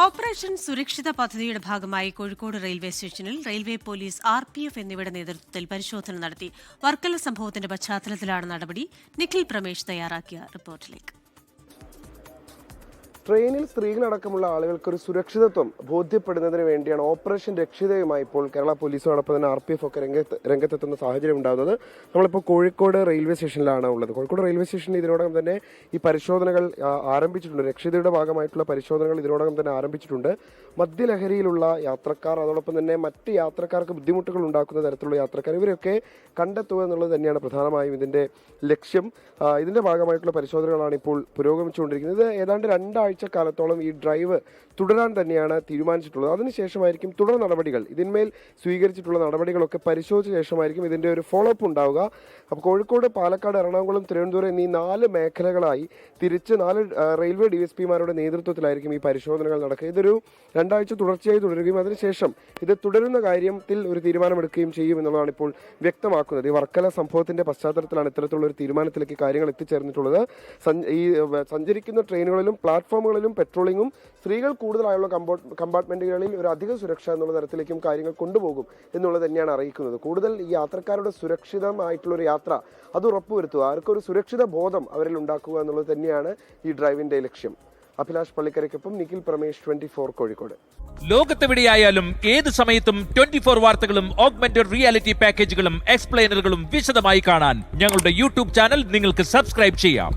Operation സുരക്ഷിത പദ്ധതിയുടെ ഭാഗമായി കോഴിക്കോട് റെയിൽവേ സ്റ്റേഷനിൽ railway police R P F എന്നിവയുടെ നേതൃത്വത്തിൽ പരിശോധന നടത്തി വർക്കല സംഭവത്തിന്റെ പശ്ചാത്തലത്തിലാണ് നടപടി. നിഖിൽ പ്രമേഷ് തയ്യാറാക്കിയ റിപ്പോർട്ടിലേക്ക്. ട്രെയിനിൽ സ്ത്രീകളടക്കമുള്ള ആളുകൾക്ക് ഒരു സുരക്ഷിതത്വം ബോധ്യപ്പെടുന്നതിന് വേണ്ടിയാണ് ഓപ്പറേഷൻ രക്ഷിതയുമായി ഇപ്പോൾ കേരള പോലീസോടൊപ്പം തന്നെ ആർ പി എഫ് ഒക്കെ രംഗത്ത് രംഗത്തെത്തുന്ന സാഹചര്യം ഉണ്ടാകുന്നത്. നമ്മളിപ്പോൾ കോഴിക്കോട് റെയിൽവേ സ്റ്റേഷനിലാണ് ഉള്ളത്. കോഴിക്കോട് റെയിൽവേ സ്റ്റേഷനിൽ ഇതിനോടകം തന്നെ ഈ പരിശോധനകൾ ആരംഭിച്ചിട്ടുണ്ട്. രക്ഷിതയുടെ ഭാഗമായിട്ടുള്ള പരിശോധനകൾ ഇതിനോടകം തന്നെ ആരംഭിച്ചിട്ടുണ്ട്. മദ്യലഹരിയിലുള്ള യാത്രക്കാർ അതോടൊപ്പം തന്നെ മറ്റ് യാത്രക്കാർക്ക് ബുദ്ധിമുട്ടുകൾ ഉണ്ടാക്കുന്ന തരത്തിലുള്ള യാത്രക്കാർ ഇവരെയൊക്കെ കണ്ടെത്തുക എന്നുള്ളത് തന്നെയാണ് പ്രധാനമായും ഇതിന്റെ ലക്ഷ്യം. ഇതിന്റെ ഭാഗമായിട്ടുള്ള പരിശോധനകളാണ് ഇപ്പോൾ പുരോഗമിച്ചുകൊണ്ടിരിക്കുന്നത്. ഏതാണ്ട് രണ്ടാഴ്ച കാലത്തോളം ഈ ഡ്രൈവ് തുടരാൻ തന്നെയാണ് തീരുമാനിച്ചിട്ടുള്ളത്. അതിനുശേഷമായിരിക്കും തുടർ നടപടികൾ. ഇതിന്മേൽ സ്വീകരിച്ചിട്ടുള്ള നടപടികളൊക്കെ പരിശോധിച്ച ശേഷമായിരിക്കും ഇതിന്റെ ഒരു ഫോളോ അപ്പ് ഉണ്ടാവുക. അപ്പോൾ കോഴിക്കോട് പാലക്കാട് എറണാകുളം തിരുവനന്തപുരം എന്നീ നാല് മേഖലകളായി തിരിച്ച് നാല് റെയിൽവേ ഡി എസ് പിമാരുടെ നേതൃത്വത്തിലായിരിക്കും ഈ പരിശോധനകൾ നടക്കുക. ഇതൊരു രണ്ടാഴ്ച തുടർച്ചയായി തുടരുകയും അതിനുശേഷം ഇത് തുടരുന്ന കാര്യത്തിൽ ഒരു തീരുമാനമെടുക്കുകയും ചെയ്യും എന്നുള്ളതാണ് ഇപ്പോൾ വ്യക്തമാക്കുന്നത്. ഈ വർക്കല സംഭവത്തിന്റെ പശ്ചാത്തലത്തിലാണ് ഇത്തരത്തിലുള്ള ഒരു തീരുമാനത്തിലേക്ക് കാര്യങ്ങൾ എത്തിച്ചേർന്നിട്ടുള്ളത്. ഈ സഞ്ചരിക്കുന്ന ട്രെയിനുകളിലും പ്ലാറ്റ്ഫോമുകളിലും പെട്രോളിങ്ങും സ്ത്രീകൾ കൂടുതലായുള്ള കമ്പോ കമ്പാർട്ട്മെന്റുകളിൽ ഒരു അധിക സുരക്ഷ എന്നുള്ള തരത്തിലേക്കും കാര്യങ്ങൾ കൊണ്ടുപോകും എന്നുള്ളത് തന്നെയാണ് അറിയിക്കുന്നത്. കൂടുതൽ ഈ യാത്രക്കാരുടെ സുരക്ഷിതമായിട്ടുള്ള ഒരു യാത്ര അത് ഉറപ്പുവരുത്തുക. അവർക്കൊരു സുരക്ഷിത ബോധം അവരിൽ ഉണ്ടാക്കുക എന്നുള്ളത് തന്നെയാണ് ഈ ഡ്രൈവിന്റെ ലക്ഷ്യം. അഭിലാഷ് പള്ളിക്കരയ്ക്കൊപ്പം നിഖിൽ പ്രമേഷ് ട്വന്റി ഫോർ കോഴിക്കോട്. ലോകത്തെവിടെയായാലും ഏത് സമയത്തും ട്വന്റി ഫോർ വാർത്തകളും ഓഗ്മെന്റഡ് റിയാലിറ്റി പാക്കേജുകളും എക്സ്പ്ലെയിനറുകളും വിശദമായി കാണാൻ ഞങ്ങളുടെ യൂട്യൂബ് ചാനൽ നിങ്ങൾക്ക് സബ്സ്ക്രൈബ് ചെയ്യാം.